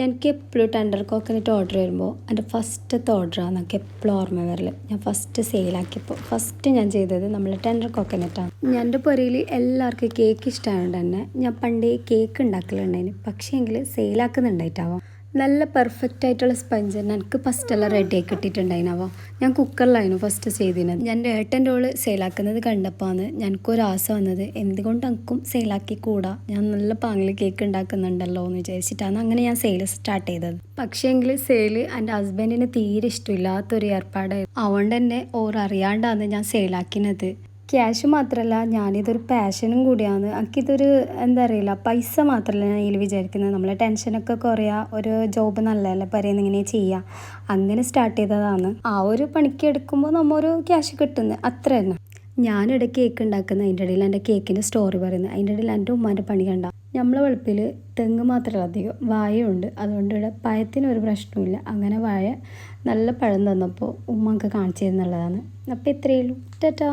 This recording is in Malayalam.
എനിക്ക് എപ്പോഴും ടെൻഡർ കോക്കനട്ട് ഓർഡർ വരുമ്പോൾ എന്റെ ഫസ്റ്റത്തെ ഓർഡറാണ് എനിക്ക് എപ്പോഴും ഓർമ്മ വരൽ ഞാൻ ഫസ്റ്റ് സെയിലാക്കിയപ്പോൾ ഫസ്റ്റ് ഞാൻ ചെയ്തത് നമ്മൾ ടെൻഡർ കോക്കനട്ടാണ് ഞാൻ എന്റെ പുരയിൽ എല്ലാവർക്കും കേക്ക് ഇഷ്ടമായതുകൊണ്ട് തന്നെ ഞാൻ പണ്ടേ കേക്ക് ഉണ്ടാക്കലുണ്ടായിന് പക്ഷേ എങ്കിൽ സെയിലാക്കുന്നുണ്ടായിട്ടാവാം നല്ല പെർഫെക്റ്റ് ആയിട്ടുള്ള സ്പഞ്ച് തന്നെ എനിക്ക് ഫസ്റ്റ് എല്ലാം റെഡി ആക്കി കിട്ടിയിട്ടുണ്ടായിനാവോ ഞാൻ കുക്കറിലായിരുന്നു ഫസ്റ്റ് ചെയ്തിരുന്നത്. ഞാൻ ഏട്ടന്റെ ഓൾ സെയിലാക്കുന്നത് കണ്ടപ്പോഴാണ് ഞങ്ങൾക്കൊരു ആശ വന്നത്. എന്തുകൊണ്ട് എനിക്കും സെയിലാക്കി കൂടാ ഞാൻ നല്ല പാങ്ങിൽ കേക്ക് ഉണ്ടാക്കുന്നുണ്ടല്ലോ എന്ന് വിചാരിച്ചിട്ടാണ് അങ്ങനെ ഞാൻ സെയിൽ സ്റ്റാർട്ട് ചെയ്തത്. പക്ഷേ എങ്കിൽ സെയിൽ എന്റെ ഹസ്ബൻഡിന് തീരെ ഇഷ്ടമില്ലാത്തൊരു ഏർപ്പാടായിരുന്നു. അതുകൊണ്ട് തന്നെ ഓർ അറിയാണ്ടാണ് ഞാൻ സെയിലാക്കിയത് ക്യാഷ് മാത്രമല്ല ഞാനിതൊരു പാഷനും കൂടിയാണ്. എനിക്കിതൊരു എന്താ അറിയില്ല പൈസ മാത്രമല്ല ഞാൻ ഇതിൽ വിചാരിക്കുന്നത്. നമ്മളെ ടെൻഷനൊക്കെ കുറയുക ഒരു ജോബ് നല്ലതല്ലേ പറയുന്നത് ഇങ്ങനെ ചെയ്യുക അങ്ങനെ സ്റ്റാർട്ട് ചെയ്തതാണ്. ആ ഒരു പണിക്ക് എടുക്കുമ്പോൾ നമ്മൊരു ക്യാഷ് കിട്ടുന്നത് അത്ര തന്നെ. ഞാനിവിടെ കേക്ക് ഉണ്ടാക്കുന്ന അതിന്റെ ഇടയിൽ എന്റെ കേക്കിന്റെ സ്റ്റോറി പറയുന്നത് അതിന്റെ ഇടയിൽ എന്റെ ഉമ്മാന്റെ പണി കണ്ട. നമ്മളെ വെളുപ്പിൽ തെങ്ങ് മാത്രമല്ല അധികം വാഴയുണ്ട് അതുകൊണ്ട് ഇവിടെ പഴത്തിന് ഒരു പ്രശ്നവുമില്ല. അങ്ങനെ വാഴ നല്ല പഴം തന്നപ്പോൾ ഉമ്മക്ക് കാണിച്ചു തരുന്നുള്ളതാണ്. അപ്പോൾ ഇത്രയേ ഉള്ളൂ. ടാറ്റാ.